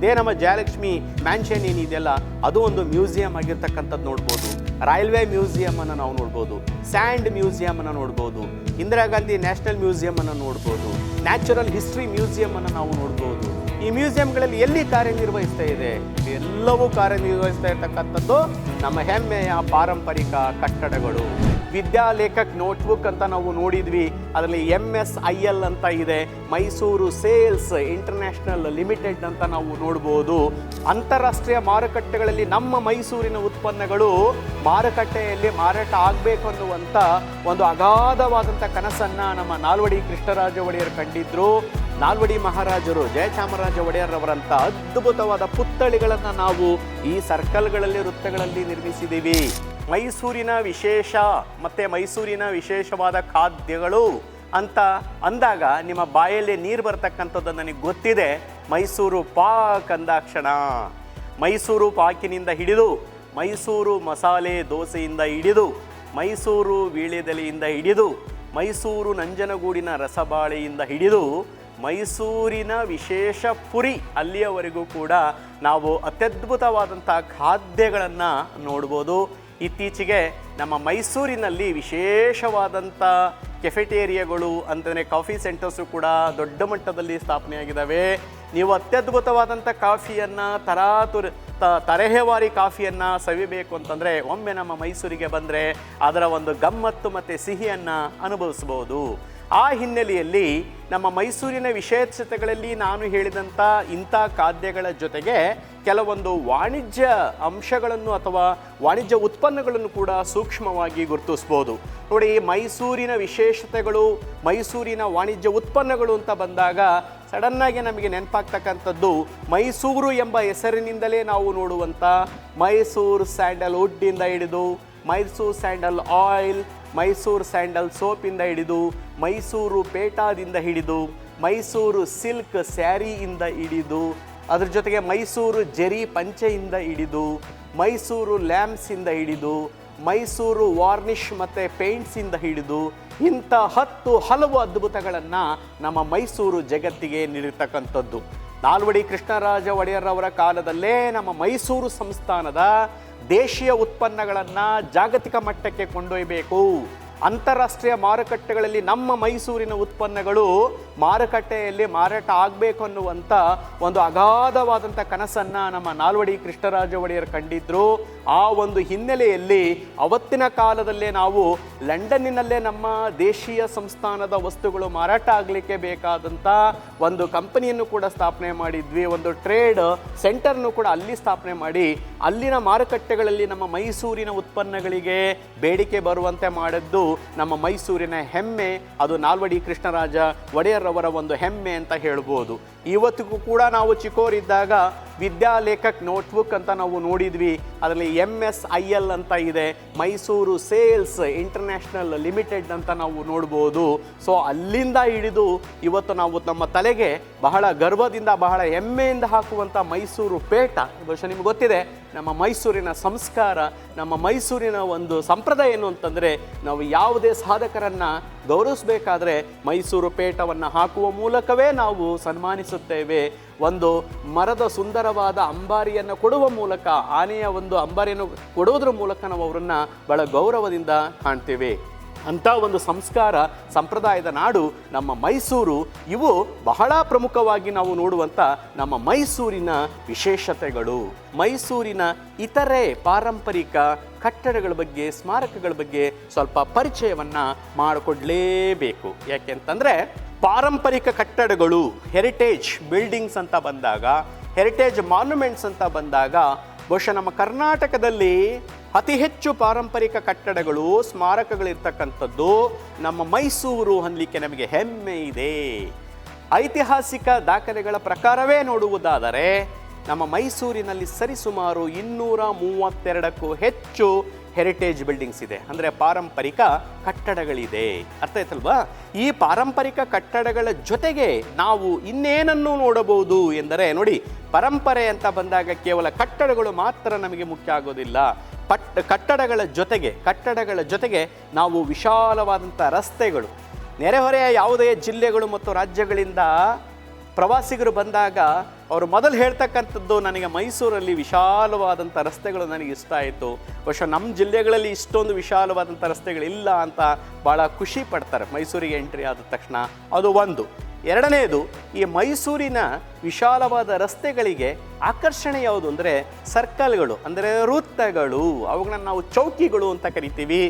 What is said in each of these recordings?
ಇದೇ ನಮ್ಮ ಜಯಲಕ್ಷ್ಮಿ ಮ್ಯಾನ್ಷನ್ ಏನಿದೆಯಲ್ಲ ಅದು ಒಂದು ಮ್ಯೂಸಿಯಂ ಆಗಿರ್ತಕ್ಕಂಥದ್ದು ನೋಡ್ಬೋದು. ರೈಲ್ವೆ ಮ್ಯೂಸಿಯಂ ಅನ್ನು ನಾವು ನೋಡ್ಬೋದು. ಸ್ಯಾಂಡ್ ಮ್ಯೂಸಿಯಂ ಅನ್ನು ನೋಡ್ಬೋದು. ಇಂದಿರಾ ಗಾಂಧಿ ನ್ಯಾಷನಲ್ ಮ್ಯೂಸಿಯಂ ಅನ್ನು ನೋಡ್ಬೋದು. ನ್ಯಾಚುರಲ್ ಹಿಸ್ಟ್ರಿ ಮ್ಯೂಸಿಯಂ ಅನ್ನು ನಾವು ನೋಡ್ಬೋದು. ಈ ಮ್ಯೂಸಿಯಂಗಳಲ್ಲಿ ಎಲ್ಲಿ ಕಾರ್ಯನಿರ್ವಹಿಸ್ತಾ ಇದೆ? ಎಲ್ಲವೂ ಕಾರ್ಯನಿರ್ವಹಿಸ್ತಾ ಇರ್ತಕ್ಕಂಥದ್ದು ನಮ್ಮ ಹೆಮ್ಮೆಯ ಪಾರಂಪರಿಕ ಕಟ್ಟಡಗಳು. ವಿದ್ಯಾಲೇಖಕ್ ನೋಟ್ಬುಕ್ ಅಂತ ನಾವು ನೋಡಿದ್ವಿ. ಅದರಲ್ಲಿ ಎಂ ಎಸ್ ಐ ಎಲ್ ಅಂತ ಇದೆ. ಮೈಸೂರು ಸೇಲ್ಸ್ ಇಂಟರ್ನ್ಯಾಷನಲ್ ಲಿಮಿಟೆಡ್ ಅಂತ ನಾವು ನೋಡ್ಬೋದು. ಅಂತಾರಾಷ್ಟ್ರೀಯ ಮಾರುಕಟ್ಟೆಗಳಲ್ಲಿ ನಮ್ಮ ಮೈಸೂರಿನ ಉತ್ಪನ್ನಗಳು ಮಾರುಕಟ್ಟೆಯಲ್ಲಿ ಮಾರಾಟ ಆಗಬೇಕು ಅನ್ನುವಂಥ ಒಂದು ಅಗಾಧವಾದಂಥ ಕನಸನ್ನು ನಮ್ಮ ನಾಲ್ವಡಿ ಕೃಷ್ಣರಾಜ ಒಡೆಯರ್ ಕಂಡಿದ್ರು. ನಾಲ್ವಡಿ ಮಹಾರಾಜರು ಜಯಚಾಮರಾಜ ಒಡೆಯರ್ ಅವರಂತ ಅದ್ಭುತವಾದ ಪುತ್ಥಳಿಗಳನ್ನು ನಾವು ಈ ಸರ್ಕಲ್ಗಳಲ್ಲಿ, ವೃತ್ತಗಳಲ್ಲಿ ನಿರ್ಮಿಸಿದ್ದೀವಿ. ಮೈಸೂರಿನ ವಿಶೇಷ, ಮತ್ತೆ ಮೈಸೂರಿನ ವಿಶೇಷವಾದ ಖಾದ್ಯಗಳು ಅಂತ ಅಂದಾಗ ನಿಮ್ಮ ಬಾಯಲ್ಲಿ ನೀರು ಬರ್ತಕ್ಕಂಥದ್ದು ನನಗೆ ಗೊತ್ತಿದೆ. ಮೈಸೂರು ಪಾಕ್ ಅಂದಾಕ್ಷಣ. ಮೈಸೂರು ಪಾಕಿನಿಂದ ಹಿಡಿದು, ಮೈಸೂರು ಮಸಾಲೆ ದೋಸೆಯಿಂದ ಹಿಡಿದು, ಮೈಸೂರು ವೀಳ್ಯದೆಲೆಯಿಂದ ಹಿಡಿದು, ಮೈಸೂರು ನಂಜನಗೂಡಿನ ರಸಬಾಳೆಯಿಂದ ಹಿಡಿದು ಮೈಸೂರಿನ ವಿಶೇಷ ಪುರಿ ಅಲ್ಲಿಯವರೆಗೂ ಕೂಡ ನಾವು ಅತ್ಯದ್ಭುತವಾದಂಥ ಖಾದ್ಯಗಳನ್ನು ನೋಡ್ಬೋದು. ಇತ್ತೀಚೆಗೆ ನಮ್ಮ ಮೈಸೂರಿನಲ್ಲಿ ವಿಶೇಷವಾದಂಥ ಕೆಫೆಟೇರಿಯಾಗಳು ಅಂತಂದರೆ ಕಾಫಿ ಸೆಂಟರ್ಸು ಕೂಡ ದೊಡ್ಡ ಮಟ್ಟದಲ್ಲಿ ಸ್ಥಾಪನೆಯಾಗಿದ್ದಾವೆ. ನೀವು ಅತ್ಯದ್ಭುತವಾದಂಥ ಕಾಫಿಯನ್ನು, ತರಾತುರ, ತ, ತರಹೇವಾರಿ ಕಾಫಿಯನ್ನು ಸವಿಬೇಕು ಅಂತಂದರೆ ಒಮ್ಮೆ ನಮ್ಮ ಮೈಸೂರಿಗೆ ಬಂದರೆ ಅದರ ಒಂದು ಗಮ್ಮತ್ತು ಮತ್ತು ಸಿಹಿಯನ್ನು ಅನುಭವಿಸ್ಬೋದು. ಆ ಹಿನ್ನೆಲೆಯಲ್ಲಿ ನಮ್ಮ ಮೈಸೂರಿನ ವಿಶೇಷತೆಗಳಲ್ಲಿ ನಾನು ಹೇಳಿದಂಥ ಇಂಥ ಖಾದ್ಯಗಳ ಜೊತೆಗೆ ಕೆಲವೊಂದು ವಾಣಿಜ್ಯ ಅಂಶಗಳನ್ನು ಅಥವಾ ವಾಣಿಜ್ಯ ಉತ್ಪನ್ನಗಳನ್ನು ಕೂಡ ಸೂಕ್ಷ್ಮವಾಗಿ ಗುರುತಿಸ್ಬೋದು. ನೋಡಿ, ಮೈಸೂರಿನ ವಿಶೇಷತೆಗಳು, ಮೈಸೂರಿನ ವಾಣಿಜ್ಯ ಉತ್ಪನ್ನಗಳು ಅಂತ ಬಂದಾಗ ಸಡನ್ನಾಗಿ ನಮಗೆ ನೆನಪಾಗ್ತಕ್ಕಂಥದ್ದು ಮೈಸೂರು ಎಂಬ ಹೆಸರಿನಿಂದಲೇ ನಾವು ನೋಡುವಂಥ ಮೈಸೂರು ಸ್ಯಾಂಡಲ್ ವುಡ್ಡಿಂದ ಹಿಡಿದು Mysore sandal oil, Mysore sandal ಸೋಪಿಂದ ಹಿಡಿದು, ಮೈಸೂರು ಪೇಟಾದಿಂದ ಹಿಡಿದು, ಮೈಸೂರು ಸಿಲ್ಕ್ ಸ್ಯಾರಿಯಿಂದ ಹಿಡಿದು, ಅದ್ರ ಜೊತೆಗೆ ಮೈಸೂರು ಜರಿ ಪಂಚೆಯಿಂದ ಹಿಡಿದು, ಮೈಸೂರು ಲ್ಯಾಂಪ್ಸಿಂದ ಹಿಡಿದು, ಮೈಸೂರು ವಾರ್ನಿಷ್ ಮತ್ತು ಪೇಂಟ್ಸಿಂದ ಹಿಡಿದು, ಇಂಥ ಹತ್ತು ಹಲವು ಅದ್ಭುತಗಳನ್ನು ನಮ್ಮ ಮೈಸೂರು ಜಗತ್ತಿಗೆ ನೀಡಿರ್ತಕ್ಕಂಥದ್ದು. ನಾಲ್ವಡಿ ಕೃಷ್ಣರಾಜ ಒಡೆಯರ್ರವರ ಕಾಲದಲ್ಲೇ ನಮ್ಮ ಮೈಸೂರು ಸಂಸ್ಥಾನದ ದೇಶೀಯ ಉತ್ಪನ್ನಗಳನ್ನು ಜಾಗತಿಕ ಮಟ್ಟಕ್ಕೆ ಕೊಂಡೊಯ್ಯಬೇಕು ಅಂತಾರಾಷ್ಟ್ರೀಯ ಮಾರುಕಟ್ಟೆಗಳಲ್ಲಿ ನಮ್ಮ ಮೈಸೂರಿನ ಉತ್ಪನ್ನಗಳು ಮಾರುಕಟ್ಟೆಯಲ್ಲಿ ಮಾರಾಟ ಆಗಬೇಕು ಅನ್ನುವಂಥ ಒಂದು ಅಗಾಧವಾದಂಥ ಕನಸನ್ನು ನಮ್ಮ ನಾಲ್ವಡಿ ಕೃಷ್ಣರಾಜ ಒಡೆಯರ್ ಕಂಡಿದ್ದರು ಆ ಒಂದು ಹಿನ್ನೆಲೆಯಲ್ಲಿ ಅವತ್ತಿನ ಕಾಲದಲ್ಲೇ ನಾವು ಲಂಡನ್ನಿನಲ್ಲೇ ನಮ್ಮ ದೇಶೀಯ ಸಂಸ್ಥಾನದ ವಸ್ತುಗಳು ಮಾರಾಟ ಆಗಲಿಕ್ಕೆ ಬೇಕಾದಂಥ ಒಂದು ಕಂಪನಿಯನ್ನು ಕೂಡ ಸ್ಥಾಪನೆ ಮಾಡಿದ್ವಿ. ಒಂದು ಟ್ರೇಡ್ ಸೆಂಟರ್ನು ಕೂಡ ಅಲ್ಲಿ ಸ್ಥಾಪನೆ ಮಾಡಿ ಅಲ್ಲಿನ ಮಾರುಕಟ್ಟೆಗಳಲ್ಲಿ ನಮ್ಮ ಮೈಸೂರಿನ ಉತ್ಪನ್ನಗಳಿಗೆ ಬೇಡಿಕೆ ಬರುವಂತೆ ಮಾಡಿದ್ದು. ನಮ್ಮ ಮೈಸೂರಿನ ಹೆಮ್ಮೆ ಅದು ನಾಲ್ವಡಿ ಕೃಷ್ಣರಾಜ ಒಡೆಯರವರ ಒಂದು ಹೆಮ್ಮೆ ಅಂತ ಹೇಳ್ಬೋದು. ಇವತ್ತಿಗೂ ಕೂಡ ನಾವು ಚಿಕ್ಕೋರಿದ್ದಾಗ ವಿದ್ಯಾಲೇಖಕ್ ನೋಟ್ಬುಕ್ ಅಂತ ನಾವು ನೋಡಿದ್ವಿ. ಅದರಲ್ಲಿ ಎಂ ಎಸ್ ಐ ಎಲ್ ಅಂತ ಇದೆ. ಮೈಸೂರು ಸೇಲ್ಸ್ ಇಂಟರ್ನ್ಯಾಷನಲ್ ಲಿಮಿಟೆಡ್ ಅಂತ ನಾವು ನೋಡ್ಬೋದು. ಸೊ ಅಲ್ಲಿಂದ ಹಿಡಿದು ಇವತ್ತು ನಾವು ನಮ್ಮ ತಲೆಗೆ ಬಹಳ ಗರ್ವದಿಂದ, ಬಹಳ ಹೆಮ್ಮೆಯಿಂದ ಹಾಕುವಂಥ ಮೈಸೂರು ಪೇಟ. ಬಹುಶಃ ನಿಮ್ಗೆ ಗೊತ್ತಿದೆ, ನಮ್ಮ ಮೈಸೂರಿನ ಸಂಸ್ಕಾರ, ನಮ್ಮ ಮೈಸೂರಿನ ಒಂದು ಸಂಪ್ರದಾಯ ಏನು ಅಂತಂದರೆ ನಾವು ಯಾವುದೇ ಸಾಧಕರನ್ನು ಗೌರವಿಸಬೇಕಾದ್ರೆ ಮೈಸೂರು ಪೇಟವನ್ನು ಹಾಕುವ ಮೂಲಕವೇ ನಾವು ಸನ್ಮಾನಿಸುತ್ತೇವೆ. ಒಂದು ಮರದ ಸುಂದರವಾದ ಅಂಬಾರಿಯನ್ನು ಕೊಡುವ ಮೂಲಕ, ಆನೆಯ ಒಂದು ಅಂಬಾರಿಯನ್ನು ಕೊಡುವುದರ ಮೂಲಕ ನಾವು ಅವರನ್ನು ಬಹಳ ಗೌರವದಿಂದ ಕಾಣ್ತೇವೆ. ಅಂಥ ಒಂದು ಸಂಸ್ಕಾರ, ಸಂಪ್ರದಾಯದ ನಾಡು ನಮ್ಮ ಮೈಸೂರು. ಇವು ಬಹಳ ಪ್ರಮುಖವಾಗಿ ನಾವು ನೋಡುವಂಥ ನಮ್ಮ ಮೈಸೂರಿನ ವಿಶೇಷತೆಗಳು. ಮೈಸೂರಿನ ಇತರೆ ಪಾರಂಪರಿಕ ಕಟ್ಟಡಗಳ ಬಗ್ಗೆ, ಸ್ಮಾರಕಗಳ ಬಗ್ಗೆ ಸ್ವಲ್ಪ ಪರಿಚಯವನ್ನು ಮಾಡಿಕೊಡ್ಲೇಬೇಕು. ಯಾಕೆಂತಂದರೆ ಪಾರಂಪರಿಕ ಕಟ್ಟಡಗಳು ಹೆರಿಟೇಜ್ ಬಿಲ್ಡಿಂಗ್ಸ್ ಅಂತ ಬಂದಾಗ ಹೆರಿಟೇಜ್ ಮಾನ್ಯುಮೆಂಟ್ಸ್ ಅಂತ ಬಂದಾಗ, ಬಹುಶಃ ನಮ್ಮ ಕರ್ನಾಟಕದಲ್ಲಿ ಅತಿ ಹೆಚ್ಚು ಪಾರಂಪರಿಕ ಕಟ್ಟಡಗಳು, ಸ್ಮಾರಕಗಳಿರ್ತಕ್ಕಂಥದ್ದು ನಮ್ಮ ಮೈಸೂರು ಅನ್ನಲಿಕ್ಕೆ ನಮಗೆ ಹೆಮ್ಮೆ ಇದೆ. ಐತಿಹಾಸಿಕ ದಾಖಲೆಗಳ ಪ್ರಕಾರವೇ ನೋಡುವುದಾದರೆ ನಮ್ಮ ಮೈಸೂರಿನಲ್ಲಿ ಸರಿಸುಮಾರು ಇನ್ನೂರ ಮೂವತ್ತೆರಡಕ್ಕೂ ಹೆಚ್ಚು ಹೆರಿಟೇಜ್ ಬಿಲ್ಡಿಂಗ್ಸ್ ಇದೆ. ಅಂದರೆ ಪಾರಂಪರಿಕ ಕಟ್ಟಡಗಳಿದೆ. ಅರ್ಥ ಆಯ್ತಲ್ವಾ? ಈ ಪಾರಂಪರಿಕ ಕಟ್ಟಡಗಳ ಜೊತೆಗೆ ನಾವು ಇನ್ನೇನನ್ನು ನೋಡಬಹುದು ಎಂದರೆ, ನೋಡಿ, ಪರಂಪರೆ ಅಂತ ಬಂದಾಗ ಕೇವಲ ಕಟ್ಟಡಗಳು ಮಾತ್ರ ನಮಗೆ ಮುಖ್ಯ ಆಗೋದಿಲ್ಲ. ಪಟ್, ಕಟ್ಟಡಗಳ ಜೊತೆಗೆ ಕಟ್ಟಡಗಳ ಜೊತೆಗೆ ನಾವು ವಿಶಾಲವಾದಂಥ ರಸ್ತೆಗಳು. ನೆರೆಹೊರೆಯ ಯಾವುದೇ ಜಿಲ್ಲೆಗಳು ಮತ್ತು ರಾಜ್ಯಗಳಿಂದ ಪ್ರವಾಸಿಗರು ಬಂದಾಗ ಅವರು ಮೊದಲು ಹೇಳ್ತಕ್ಕಂಥದ್ದು ನನಗೆ ಮೈಸೂರಲ್ಲಿ ವಿಶಾಲವಾದಂಥ ರಸ್ತೆಗಳು ನನಗೆ ಇಷ್ಟ ಆಯಿತು. ಬಹುಶಃ ನಮ್ಮ ಜಿಲ್ಲೆಗಳಲ್ಲಿ ಇಷ್ಟೊಂದು ವಿಶಾಲವಾದಂಥ ರಸ್ತೆಗಳಿಲ್ಲ ಅಂತ ಭಾಳ ಖುಷಿ ಪಡ್ತಾರೆ. ಮೈಸೂರಿಗೆ ಎಂಟ್ರಿ ಆದ ತಕ್ಷಣ ಅದು ಒಂದು. ಎರಡನೆಯದು, ಈ ಮೈಸೂರಿನ ವಿಶಾಲವಾದ ರಸ್ತೆಗಳಿಗೆ ಆಕರ್ಷಣೆ ಯಾವುದು ಅಂದರೆ ಸರ್ಕಲ್ಗಳು, ಅಂದರೆ ವೃತ್ತಗಳು. ಅವುಗಳನ್ನು ನಾವು ಚೌಕಿಗಳು ಅಂತ ಕರಿತೀವಿ.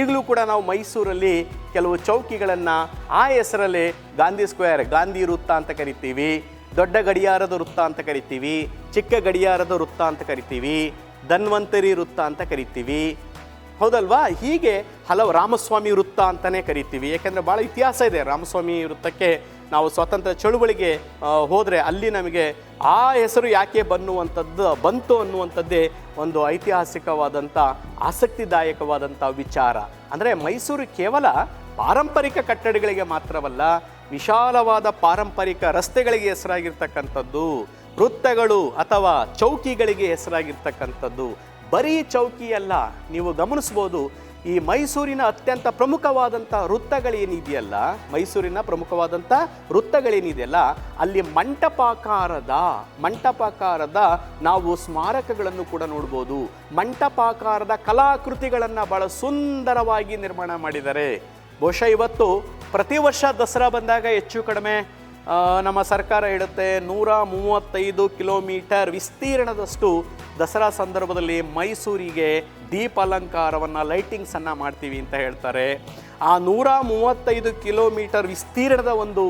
ಈಗಲೂ ಕೂಡ ನಾವು ಮೈಸೂರಲ್ಲಿ ಕೆಲವು ಚೌಕಿಗಳನ್ನು ಆ ಹೆಸರಲ್ಲಿ ಗಾಂಧಿ ಸ್ಕ್ವೇರ್, ಗಾಂಧಿ ವೃತ್ತ ಅಂತ ಕರಿತೀವಿ. ದೊಡ್ಡ ಗಡಿಯಾರದ ವೃತ್ತ ಅಂತ ಕರಿತೀವಿ. ಚಿಕ್ಕ ಗಡಿಯಾರದ ವೃತ್ತ ಅಂತ ಕರಿತೀವಿ. ಧನ್ವಂತರಿ ವೃತ್ತ ಅಂತ ಕರಿತೀವಿ. ಹೌದಲ್ವಾ? ಹೀಗೆ ಹಲವು ರಾಮಸ್ವಾಮಿ ವೃತ್ತ ಅಂತಲೇ ಕರಿತೀವಿ. ಯಾಕೆಂದರೆ ಭಾಳ ಇತಿಹಾಸ ಇದೆ. ರಾಮಸ್ವಾಮಿ ವೃತ್ತಕ್ಕೆ ನಾವು ಸ್ವಾತಂತ್ರ್ಯ ಚಳುವಳಿಗೆ ಹೋದರೆ ಅಲ್ಲಿ ನಮಗೆ ಆ ಹೆಸರು ಯಾಕೆ ಬನ್ನುವಂಥದ್ದು, ಬಂತು ಅನ್ನುವಂಥದ್ದೇ ಒಂದು ಐತಿಹಾಸಿಕವಾದಂಥ, ಆಸಕ್ತಿದಾಯಕವಾದಂಥ ವಿಚಾರ. ಅಂದರೆ ಮೈಸೂರು ಕೇವಲ ಪಾರಂಪರಿಕ ಕಟ್ಟಡಗಳಿಗೆ ಮಾತ್ರವಲ್ಲ, ವಿಶಾಲವಾದ ಪಾರಂಪರಿಕ ರಸ್ತೆಗಳಿಗೆ ಹೆಸರಾಗಿರ್ತಕ್ಕಂಥದ್ದು, ವೃತ್ತಗಳು ಅಥವಾ ಚೌಕಿಗಳಿಗೆ ಹೆಸರಾಗಿರ್ತಕ್ಕಂಥದ್ದು, ಬರೀ ಚೌಕಿ ಅಲ್ಲ, ನೀವು ಗಮನಿಸ್ಬೋದು ಈ ಮೈಸೂರಿನ ಅತ್ಯಂತ ಪ್ರಮುಖವಾದಂಥ ವೃತ್ತಗಳೇನಿದೆಯಲ್ಲ, ಮೈಸೂರಿನ ಪ್ರಮುಖವಾದಂಥ ವೃತ್ತಗಳೇನಿದೆಯಲ್ಲ, ಅಲ್ಲಿ ಮಂಟಪಾಕಾರದ ಮಂಟಪಾಕಾರದ ನಾವು ಸ್ಮಾರಕಗಳನ್ನು ಕೂಡ ನೋಡ್ಬೋದು. ಮಂಟಪಾಕಾರದ ಕಲಾಕೃತಿಗಳನ್ನು ಬಹಳ ಸುಂದರವಾಗಿ ನಿರ್ಮಾಣ ಮಾಡಿದ್ದಾರೆ. ಬಹುಶಃ ಇವತ್ತು ಪ್ರತಿ ವರ್ಷ ದಸರಾ ಬಂದಾಗ ಹೆಚ್ಚು ಕಡಿಮೆ ನಮ್ಮ ಸರ್ಕಾರ ಹೇಳುತ್ತೆ ನೂರ ಮೂವತ್ತೈದು ಕಿಲೋಮೀಟರ್ ವಿಸ್ತೀರ್ಣದಷ್ಟು ದಸರಾ ಸಂದರ್ಭದಲ್ಲಿ ಮೈಸೂರಿಗೆ ದೀಪಾಲಂಕಾರವನ್ನು ಲೈಟಿಂಗ್ಸನ್ನು ಮಾಡ್ತೀವಿ ಅಂತ ಹೇಳ್ತಾರೆ. ಆ ನೂರ ಮೂವತ್ತೈದು ಕಿಲೋಮೀಟರ್ ವಿಸ್ತೀರ್ಣದ ಒಂದು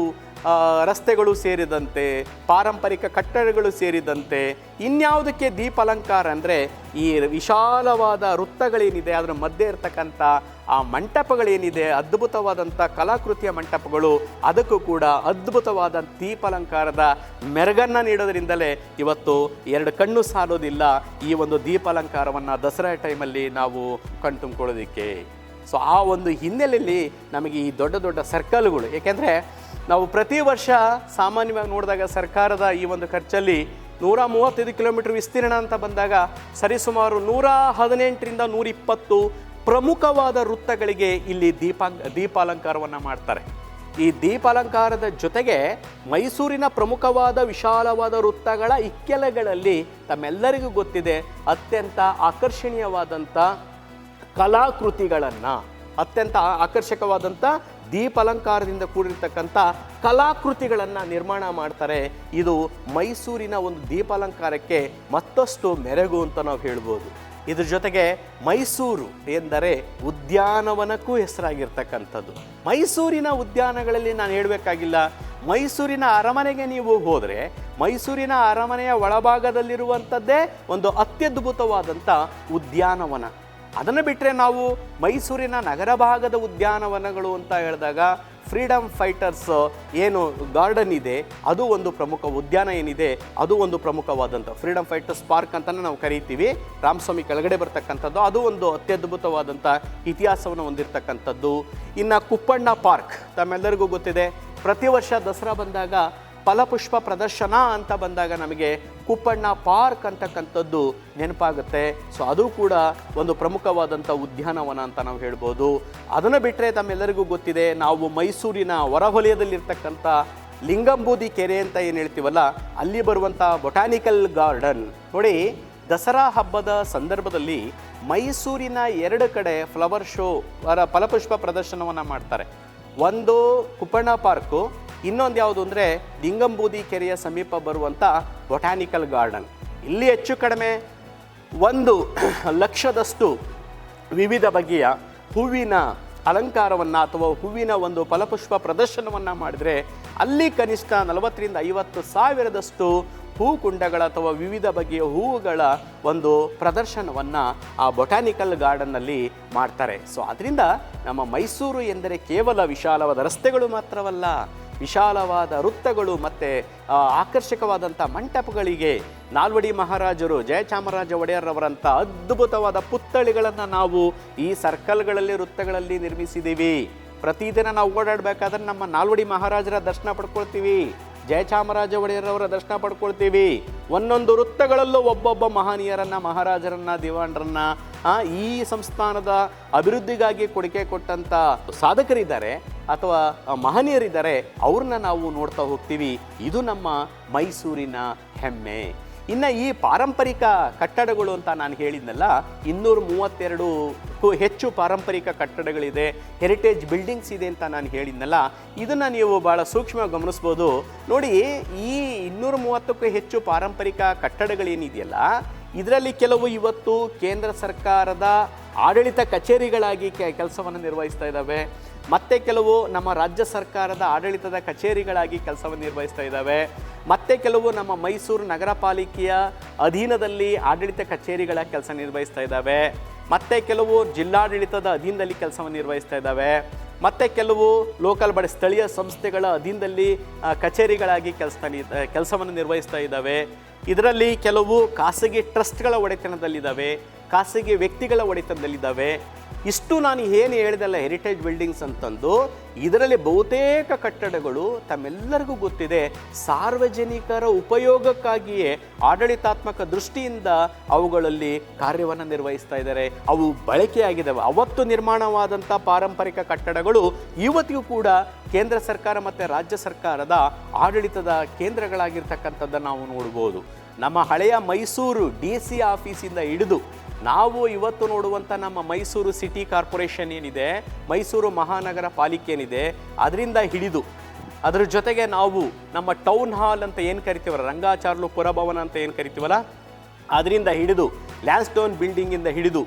ರಸ್ತೆಗಳು ಸೇರಿದಂತೆ, ಪಾರಂಪರಿಕ ಕಟ್ಟಡಗಳು ಸೇರಿದಂತೆ, ಇನ್ಯಾವುದಕ್ಕೆ ದೀಪಾಲಂಕಾರ ಅಂದರೆ ಈ ವಿಶಾಲವಾದ ವೃತ್ತಗಳೇನಿದೆ, ಅದರ ಮಧ್ಯೆ ಇರತಕ್ಕಂಥ ಆ ಮಂಟಪಗಳೇನಿದೆ, ಅದ್ಭುತವಾದಂಥ ಕಲಾಕೃತಿಯ ಮಂಟಪಗಳು, ಅದಕ್ಕೂ ಕೂಡ ಅದ್ಭುತವಾದ ದೀಪಾಲಂಕಾರದ ಮೆರಗನ್ನು ನೀಡೋದ್ರಿಂದಲೇ ಇವತ್ತು ಎರಡು ಕಣ್ಣು ಸಾಲೋದಿಲ್ಲ ಈ ಒಂದು ದೀಪಾಲಂಕಾರವನ್ನು ದಸರಾ ಟೈಮಲ್ಲಿ ನಾವು ಕಣ್ತುಂಬ್ಕೊಳ್ಳೋದಕ್ಕೆ. ಸೊ, ಆ ಒಂದು ಹಿನ್ನೆಲೆಯಲ್ಲಿ ನಮಗೆ ಈ ದೊಡ್ಡ ದೊಡ್ಡ ಸರ್ಕಲ್ಗಳು, ಏಕೆಂದರೆ ನಾವು ಪ್ರತಿ ವರ್ಷ ಸಾಮಾನ್ಯವಾಗಿ ನೋಡಿದಾಗ ಸರ್ಕಾರದ ಈ ಒಂದು ಖರ್ಚಲ್ಲಿ ನೂರ ಮೂವತ್ತೈದು ಕಿಲೋಮೀಟರ್ ವಿಸ್ತೀರ್ಣ ಅಂತ ಬಂದಾಗ ಸರಿಸುಮಾರು ನೂರ ಹದಿನೆಂಟರಿಂದ ನೂರಿಪ್ಪತ್ತು ಪ್ರಮುಖವಾದ ವೃತ್ತಗಳಿಗೆ ಇಲ್ಲಿ ದೀಪ, ದೀಪಾಲಂಕಾರವನ್ನು ಮಾಡ್ತಾರೆ. ಈ ದೀಪಾಲಂಕಾರದ ಜೊತೆಗೆ ಮೈಸೂರಿನ ಪ್ರಮುಖವಾದ ವಿಶಾಲವಾದ ವೃತ್ತಗಳ ಇಕ್ಕೆಲೆಗಳಲ್ಲಿ ತಮ್ಮೆಲ್ಲರಿಗೂ ಗೊತ್ತಿದೆ ಅತ್ಯಂತ ಆಕರ್ಷಣೀಯವಾದಂಥ ಕಲಾಕೃತಿಗಳನ್ನು. ಅತ್ಯಂತ ಆಕರ್ಷಕವಾದಂಥ ದೀಪಾಲಂಕಾರದಿಂದ ಕೂಡಿರ್ತಕ್ಕಂಥ ಕಲಾಕೃತಿಗಳನ್ನು ನಿರ್ಮಾಣ ಮಾಡ್ತಾರೆ. ಇದು ಮೈಸೂರಿನ ಒಂದು ದೀಪಾಲಂಕಾರಕ್ಕೆ ಮತ್ತಷ್ಟು ಮೆರಗು ಅಂತ ನಾವು ಹೇಳ್ಬೋದು. ಇದ್ರ ಜೊತೆಗೆ ಮೈಸೂರು ಎಂದರೆ ಉದ್ಯಾನವನಕ್ಕೂ ಹೆಸರಾಗಿರ್ತಕ್ಕಂಥದ್ದು. ಮೈಸೂರಿನ ಉದ್ಯಾನಗಳಲ್ಲಿ ನಾನು ಹೇಳಬೇಕಾಗಿಲ್ಲ. ಮೈಸೂರಿನ ಅರಮನೆಗೆ ನೀವು ಹೋದರೆ ಮೈಸೂರಿನ ಅರಮನೆಯ ಒಳಭಾಗದಲ್ಲಿರುವಂಥದ್ದೇ ಒಂದು ಅತ್ಯದ್ಭುತವಾದಂಥ ಉದ್ಯಾನವನ. ಅದನ್ನು ಬಿಟ್ಟರೆ ನಾವು ಮೈಸೂರಿನ ನಗರ ಭಾಗದ ಉದ್ಯಾನವನಗಳು ಅಂತ ಹೇಳಿದಾಗ ಫ್ರೀಡಮ್ ಫೈಟರ್ಸ್ ಏನು ಗಾರ್ಡನ್ ಇದೆ, ಅದು ಒಂದು ಪ್ರಮುಖ ಉದ್ಯಾನ ಏನಿದೆ, ಅದು ಒಂದು ಪ್ರಮುಖವಾದಂಥ ಫ್ರೀಡಮ್ ಫೈಟರ್ಸ್ ಪಾರ್ಕ್ ಅಂತಲೇ ನಾವು ಕರಿತೀವಿ. ರಾಮಸ್ವಾಮಿ ಕೆಳಗಡೆ ಬರ್ತಕ್ಕಂಥದ್ದು, ಅದು ಒಂದು ಅತ್ಯದ್ಭುತವಾದಂಥ ಇತಿಹಾಸವನ್ನು ಹೊಂದಿರತಕ್ಕಂಥದ್ದು. ಇನ್ನು ಕುಪ್ಪಣ್ಣ ಪಾರ್ಕ್, ತಮ್ಮೆಲ್ಲರಿಗೂ ಗೊತ್ತಿದೆ, ಪ್ರತಿ ವರ್ಷ ದಸರಾ ಬಂದಾಗ ಫಲಪುಷ್ಪ ಪ್ರದರ್ಶನ ಅಂತ ಬಂದಾಗ ನಮಗೆ ಕುಪ್ಪಣ್ಣ ಪಾರ್ಕ್ ಅಂತಕ್ಕಂಥದ್ದು ನೆನಪಾಗುತ್ತೆ. ಸೊ ಅದು ಕೂಡ ಒಂದು ಪ್ರಮುಖವಾದಂಥ ಉದ್ಯಾನವನ ಅಂತ ನಾವು ಹೇಳ್ಬೋದು. ಅದನ್ನು ಬಿಟ್ಟರೆ ತಮ್ಮೆಲ್ಲರಿಗೂ ಗೊತ್ತಿದೆ, ನಾವು ಮೈಸೂರಿನ ಹೊರವಲಯದಲ್ಲಿರ್ತಕ್ಕಂಥ ಲಿಂಗಂಬೂದಿ ಕೆರೆ ಅಂತ ಏನು ಹೇಳ್ತೀವಲ್ಲ, ಅಲ್ಲಿ ಬರುವಂಥ ಬೊಟಾನಿಕಲ್ ಗಾರ್ಡನ್. ನೋಡಿ, ದಸರಾ ಹಬ್ಬದ ಸಂದರ್ಭದಲ್ಲಿ ಮೈಸೂರಿನ ಎರಡು ಕಡೆ ಫ್ಲವರ್ ಶೋ ಫಲಪುಷ್ಪ ಪ್ರದರ್ಶನವನ್ನು ಮಾಡ್ತಾರೆ. ಒಂದು ಕುಪ್ಪಣ್ಣ ಪಾರ್ಕು ಇನ್ನೊಂದು ಯಾವುದು ಅಂದರೆ ಲಿಂಗಂಬೂದಿ ಕೆರೆಯ ಸಮೀಪ ಬರುವಂಥ ಬೊಟಾನಿಕಲ್ ಗಾರ್ಡನ್ ಇಲ್ಲಿ ಹೆಚ್ಚು ಕಡಿಮೆ ಒಂದು ಲಕ್ಷದಷ್ಟು ವಿವಿಧ ಬಗೆಯ ಹೂವಿನ ಅಲಂಕಾರವನ್ನು ಅಥವಾ ಹೂವಿನ ಒಂದು ಫಲಪುಷ್ಪ ಪ್ರದರ್ಶನವನ್ನು ಮಾಡಿದರೆ ಅಲ್ಲಿ ಕನಿಷ್ಠ ನಲವತ್ತರಿಂದ ಐವತ್ತು ಸಾವಿರದಷ್ಟು ಹೂಕುಂಡಗಳ ಅಥವಾ ವಿವಿಧ ಬಗೆಯ ಹೂವುಗಳ ಒಂದು ಪ್ರದರ್ಶನವನ್ನು ಆ ಬೊಟಾನಿಕಲ್ ಗಾರ್ಡನ್ನಲ್ಲಿ ಮಾಡ್ತಾರೆ. ಸೊ ಅದರಿಂದ ನಮ್ಮ ಮೈಸೂರು ಎಂದರೆ ಕೇವಲ ವಿಶಾಲವಾದ ರಸ್ತೆಗಳು ಮಾತ್ರವಲ್ಲ ವಿಶಾಲವಾದ ವೃತ್ತಗಳು ಮತ್ತು ಆಕರ್ಷಕವಾದಂಥ ಮಂಟಪಗಳಿಗೆ ನಾಲ್ವಡಿ ಮಹಾರಾಜರು ಜಯಚಾಮರಾಜ ಒಡೆಯರ್ರವರಂಥ ಅದ್ಭುತವಾದ ಪುತ್ಥಳಿಗಳನ್ನು ನಾವು ಈ ಸರ್ಕಲ್ಗಳಲ್ಲಿ, ವೃತ್ತಗಳಲ್ಲಿ ನಿರ್ಮಿಸಿದ್ದೀವಿ. ಪ್ರತಿದಿನ ನಾವು ಓಡಾಡಬೇಕಾದ್ರೆ ನಮ್ಮ ನಾಲ್ವಡಿ ಮಹಾರಾಜರ ದರ್ಶನ ಪಡ್ಕೊಳ್ತೀವಿ. ಜಯಚಾಮರಾಜ ಒಡೆಯರವರ ದರ್ಶನ ಪಡ್ಕೊಳ್ತೀವಿ. ಒಂದೊಂದು ವೃತ್ತಗಳಲ್ಲೂ ಒಬ್ಬೊಬ್ಬ ಮಹನೀಯರನ್ನು, ಮಹಾರಾಜರನ್ನು ದಿವಾಣರನ್ನ ಈ ಸಂಸ್ಥಾನದ ಅಭಿವೃದ್ಧಿಗಾಗಿ ಕೊಡುಗೆ ಕೊಟ್ಟಂತ ಸಾಧಕರಿದ್ದಾರೆ ಅಥವಾ ಮಹನೀಯರಿದ್ದಾರೆ, ಅವ್ರನ್ನ ನಾವು ನೋಡ್ತಾ ಹೋಗ್ತೀವಿ. ಇದು ನಮ್ಮ ಮೈಸೂರಿನ ಹೆಮ್ಮೆ. ಇನ್ನು ಈ ಪಾರಂಪರಿಕ ಕಟ್ಟಡಗಳು ಅಂತ ನಾನು ಹೇಳಿದ್ನಲ್ಲ, ಇನ್ನೂರ ಮೂವತ್ತೆರಡುಕ್ಕೂ ಹೆಚ್ಚು ಪಾರಂಪರಿಕ ಕಟ್ಟಡಗಳಿದೆ ಹೆರಿಟೇಜ್ ಬಿಲ್ಡಿಂಗ್ಸ್ ಇದೆ ಅಂತ ನಾನು ಹೇಳಿದ್ನಲ್ಲ, ಇದನ್ನು ನೀವು ಭಾಳ ಸೂಕ್ಷ್ಮವಾಗಿ ಗಮನಿಸ್ಬೋದು. ನೋಡಿ, ಈ ಇನ್ನೂರ ಮೂವತ್ತಕ್ಕೂ ಹೆಚ್ಚು ಪಾರಂಪರಿಕ ಕಟ್ಟಡಗಳೇನಿದೆಯಲ್ಲ ಇದರಲ್ಲಿ ಕೆಲವು ಇವತ್ತು ಕೇಂದ್ರ ಸರ್ಕಾರದ ಆಡಳಿತ ಕಚೇರಿಗಳಾಗಿ ಕೆಲಸವನ್ನು ನಿರ್ವಹಿಸ್ತಾ ಇದ್ದಾವೆ. ಮತ್ತೆ ಕೆಲವು ನಮ್ಮ ರಾಜ್ಯ ಸರ್ಕಾರದ ಆಡಳಿತದ ಕಚೇರಿಗಳಾಗಿ ಕೆಲಸವನ್ನು ನಿರ್ವಹಿಸ್ತಾ ಇದ್ದಾವೆ. ಮತ್ತೆ ಕೆಲವು ನಮ್ಮ ಮೈಸೂರು ನಗರ ಪಾಲಿಕೆಯ ಅಧೀನದಲ್ಲಿ ಆಡಳಿತ ಕಚೇರಿಗಳ ಕೆಲಸ ನಿರ್ವಹಿಸ್ತಾ ಇದ್ದಾವೆ. ಮತ್ತೆ ಕೆಲವು ಜಿಲ್ಲಾಡಳಿತದ ಅಧೀನದಲ್ಲಿ ಕೆಲಸವನ್ನು ನಿರ್ವಹಿಸ್ತಾ ಇದ್ದಾವೆ. ಮತ್ತೆ ಕೆಲವು ಲೋಕಲ್ ಬಡ ಸ್ಥಳೀಯ ಸಂಸ್ಥೆಗಳ ಅಧೀನದಲ್ಲಿ ಕಚೇರಿಗಳಾಗಿ ಕೆಲಸ ಕೆಲಸವನ್ನು ನಿರ್ವಹಿಸ್ತಾ ಇದ್ದಾವೆ. ಇದರಲ್ಲಿ ಕೆಲವು ಖಾಸಗಿ ಟ್ರಸ್ಟ್ಗಳ ಒಡೆತನದಲ್ಲಿದ್ದಾವೆ, ಖಾಸಗಿ ವ್ಯಕ್ತಿಗಳ ಒಡೆತನದಲ್ಲಿದ್ದಾವೆ. ಇಷ್ಟು ನಾನು ಏನು ಹೇಳಿದಲ್ಲ ಹೆರಿಟೇಜ್ ಬಿಲ್ಡಿಂಗ್ಸ್ ಅಂತಂದು, ಇದರಲ್ಲಿ ಬಹುತೇಕ ಕಟ್ಟಡಗಳು ತಮ್ಮೆಲ್ಲರಿಗೂ ಗೊತ್ತಿದೆ. ಸಾರ್ವಜನಿಕರ ಉಪಯೋಗಕ್ಕಾಗಿಯೇ, ಆಡಳಿತಾತ್ಮಕ ದೃಷ್ಟಿಯಿಂದ ಅವುಗಳಲ್ಲಿ ಕಾರ್ಯವನ್ನು ನಿರ್ವಹಿಸ್ತಾ ಇದ್ದಾರೆ. ಅವು ಬಳಕೆಯಾಗಿದ್ದಾವೆ ಅವತ್ತು ನಿರ್ಮಾಣವಾದಂಥ ಪಾರಂಪರಿಕ ಕಟ್ಟಡಗಳು ಇವತ್ತಿಗೂ ಕೂಡ ಕೇಂದ್ರ ಸರ್ಕಾರ ಮತ್ತು ರಾಜ್ಯ ಸರ್ಕಾರದ ಆಡಳಿತದ ಕೇಂದ್ರಗಳಾಗಿರ್ತಕ್ಕಂಥದ್ದನ್ನು ನಾವು ನೋಡ್ಬೋದು. ನಮ್ಮ ಹಳೆಯ ಮೈಸೂರು ಡಿ ಸಿ ಆಫೀಸಿಂದ ಹಿಡಿದು ನಾವು ಇವತ್ತು ನೋಡುವಂಥ ನಮ್ಮ ಮೈಸೂರು ಸಿಟಿ ಕಾರ್ಪೊರೇಷನ್ ಏನಿದೆ, ಮೈಸೂರು ಮಹಾನಗರ ಪಾಲಿಕೆ ಏನಿದೆ, ಅದರಿಂದ ಹಿಡಿದು ಅದರ ಜೊತೆಗೆ ನಾವು ನಮ್ಮ ಟೌನ್ ಹಾಲ್ ಅಂತ ಏನು ಕರಿತೀವಲ್ಲ ರಂಗಾಚಾರ್ಲು ಪುರಭವನ ಅಂತ ಏನು ಕರಿತೀವಲ್ಲ, ಅದರಿಂದ ಹಿಡಿದು ಲ್ಯಾನ್ಸ್ಟೋನ್ ಬಿಲ್ಡಿಂಗಿಂದ ಹಿಡಿದು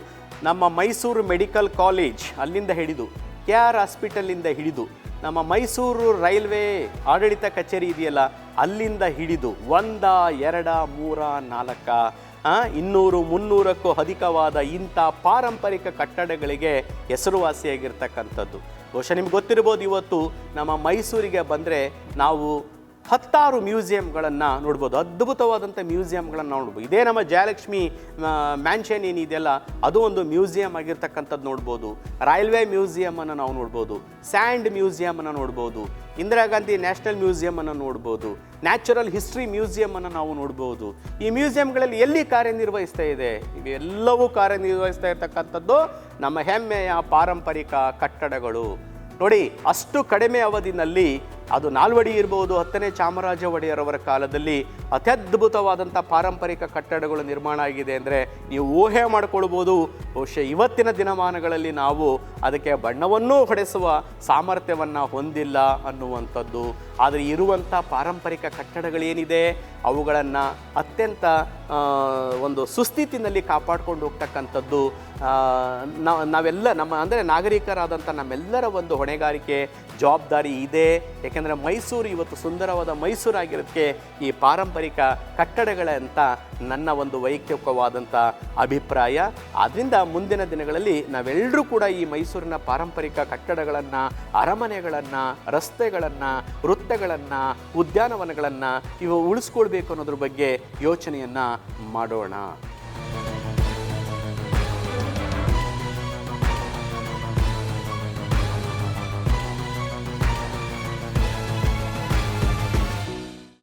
ನಮ್ಮ ಮೈಸೂರು ಮೆಡಿಕಲ್ ಕಾಲೇಜ್ ಅಲ್ಲಿಂದ ಹಿಡಿದು, ಕೆ ಆರ್ ಹಾಸ್ಪಿಟಲಿಂದ ಹಿಡಿದು, ನಮ್ಮ ಮೈಸೂರು ರೈಲ್ವೆ ಆಡಳಿತ ಕಚೇರಿ ಇದೆಯಲ್ಲ, ಅಲ್ಲಿಂದ ಹಿಡಿದು ಒಂದ, ಎರಡ, ಮೂರ, ನಾಲ್ಕ ಇನ್ನೂರು ಮುನ್ನೂರಕ್ಕೂ ಅಧಿಕವಾದ ಇಂಥ ಪಾರಂಪರಿಕ ಕಟ್ಟಡಗಳಿಗೆ ಹೆಸರುವಾಸಿಯಾಗಿರ್ತಕ್ಕಂಥದ್ದು. ಬಹುಶಃ ನಿಮ್ಗೆ ಗೊತ್ತಿರ್ಬೋದು ಇವತ್ತು ನಮ್ಮ ಮೈಸೂರಿಗೆ ಬಂದರೆ ನಾವು ಹತ್ತಾರು ಮ್ಯೂಸಿಯಂಗಳನ್ನು ನೋಡ್ಬೋದು. ಅದ್ಭುತವಾದಂಥ ಮ್ಯೂಸಿಯಂಗಳನ್ನು ನೋಡ್ಬೋದು. ಇದೇ ನಮ್ಮ ಜಯಲಕ್ಷ್ಮಿ ಮ್ಯಾನ್ಷನ್ ಏನಿದೆಯಲ್ಲ, ಅದು ಒಂದು ಮ್ಯೂಸಿಯಂ ಆಗಿರ್ತಕ್ಕಂಥದ್ದು ನೋಡ್ಬೋದು. ರೈಲ್ವೆ ಮ್ಯೂಸಿಯಮನ್ನು ನಾವು ನೋಡ್ಬೋದು. ಸ್ಯಾಂಡ್ ಮ್ಯೂಸಿಯಮನ್ನು ನೋಡ್ಬೋದು. ಇಂದಿರಾ ಗಾಂಧಿ ನ್ಯಾಷನಲ್ ಮ್ಯೂಸಿಯಮನ್ನು ನೋಡ್ಬೋದು. ನ್ಯಾಚುರಲ್ ಹಿಸ್ಟ್ರಿ ಮ್ಯೂಸಿಯಮನ್ನು ನಾವು ನೋಡ್ಬೋದು. ಈ ಮ್ಯೂಸಿಯಂಗಳಲ್ಲಿ ಎಲ್ಲಿ ಕಾರ್ಯನಿರ್ವಹಿಸ್ತಾ ಇದೆ? ಇವೆಲ್ಲವೂ ಕಾರ್ಯನಿರ್ವಹಿಸ್ತಾ ಇರ್ತಕ್ಕಂಥದ್ದು ನಮ್ಮ ಹೆಮ್ಮೆಯ ಪಾರಂಪರಿಕ ಕಟ್ಟಡಗಳು. ನೋಡಿ, ಅಷ್ಟು ಕಡಿಮೆ ಅವಧಿನಲ್ಲಿ ಅದು ನಾಲ್ವಡಿ ಇರ್ಬೋದು, ಹತ್ತನೇ ಚಾಮರಾಜ ಒಡೆಯರವರ ಕಾಲದಲ್ಲಿ ಅತ್ಯದ್ಭುತವಾದಂಥ ಪಾರಂಪರಿಕ ಕಟ್ಟಡಗಳು ನಿರ್ಮಾಣ ಆಗಿದೆ ಅಂದರೆ ನೀವು ಊಹೆ ಮಾಡಿಕೊಳ್ಬೋದು. ಬಹುಶಃ ಇವತ್ತಿನ ದಿನಮಾನಗಳಲ್ಲಿ ನಾವು ಅದಕ್ಕೆ ಬಣ್ಣವನ್ನೂ ಹೊಡೆಸುವ ಸಾಮರ್ಥ್ಯವನ್ನು ಹೊಂದಿಲ್ಲ ಅನ್ನುವಂಥದ್ದು. ಆದರೆ ಇರುವಂಥ ಪಾರಂಪರಿಕ ಕಟ್ಟಡಗಳೇನಿದೆ, ಅವುಗಳನ್ನು ಅತ್ಯಂತ ಒಂದು ಸುಸ್ಥಿತಿನಲ್ಲಿ ಕಾಪಾಡ್ಕೊಂಡು ಹೋಗ್ತಕ್ಕಂಥದ್ದು ನಾವೆಲ್ಲ ನಮ್ಮ, ಅಂದರೆ ನಾಗರಿಕರಾದಂಥ ನಮ್ಮೆಲ್ಲರ ಒಂದು ಹೊಣೆಗಾರಿಕೆ ಜವಾಬ್ದಾರಿ ಇದೆ. ಏಕೆಂದರೆ ಮೈಸೂರು ಇವತ್ತು ಸುಂದರವಾದ ಮೈಸೂರಾಗಿರೋದಕ್ಕೆ ಈ ಪಾರಂಪರಿಕ ಕಟ್ಟಡಗಳಂತ ನನ್ನ ಒಂದು ವೈಯಕ್ತಿಕವಾದಂಥ ಅಭಿಪ್ರಾಯ. ಆದ್ದರಿಂದ ಮುಂದಿನ ದಿನಗಳಲ್ಲಿ ನಾವೆಲ್ಲರೂ ಕೂಡ ಈ ಮೈಸೂರಿನ ಪಾರಂಪರಿಕ ಕಟ್ಟಡಗಳನ್ನು, ಅರಮನೆಗಳನ್ನು, ರಸ್ತೆಗಳನ್ನು, ವೃತ್ತಗಳನ್ನು, ಉದ್ಯಾನವನಗಳನ್ನು ಇವು ಉಳಿಸ್ಕೊಳ್ಬೇಕು ಅನ್ನೋದ್ರ ಬಗ್ಗೆ ಯೋಚನೆಯನ್ನು ಮಾಡೋಣ.